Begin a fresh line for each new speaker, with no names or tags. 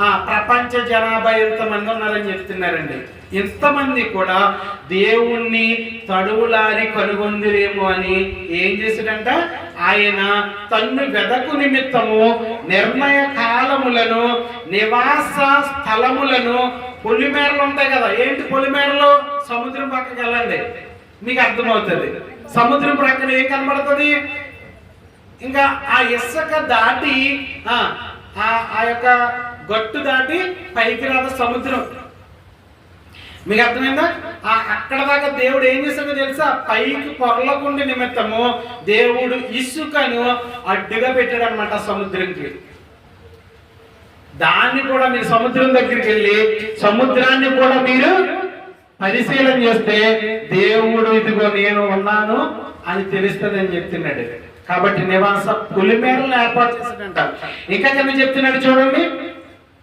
ఆ ప్రపంచ జనాభా ఎంతమంది ఉన్నారని చెప్తున్నారండి. ఇంతమంది కూడా దేవుణ్ణి తడువులారి కనుగొందిరేమో అని ఏం చేశాడంట? ఆయన తన్ను వెదకు నిమిత్తము నిర్ణయ కాలములను నివాస స్థలములను పొలిమేరలు ఉంటాయి కదా. ఏంటి పొలిమేరలు? సముద్రం పక్కకి వెళ్ళండి. మీకు అర్థమవుతుంది. సముద్రం ప్రక్కన ఏం కనబడుతుంది? ఇంకా ఆ ఇసుక దాటి ఆ ఆ యొక్క గట్టు దాటి పైకి రాదు సముద్రం. మీకు అర్థమైందా? ఆ అక్కడ దాకా దేవుడు ఏం చేశాడో తెలుసా? పైకి పొరలకుండి నిమిత్తము దేవుడు ఇసుకను అడ్డుగా పెట్టాడు అనమాట సముద్రంకి. దాన్ని కూడా మీరు సముద్రం దగ్గరికి వెళ్ళి సముద్రాన్ని కూడా మీరు పరిశీలన చేస్తే దేవుడు ఇదిగో నేను ఉన్నాను అని తెలుస్తుందని చెప్తున్నాడు. కాబట్టి నివాస పులిమేరలను ఏర్పాటు చేశాడంట. ఇంకా కింద చెప్తున్నాడు చూడండి.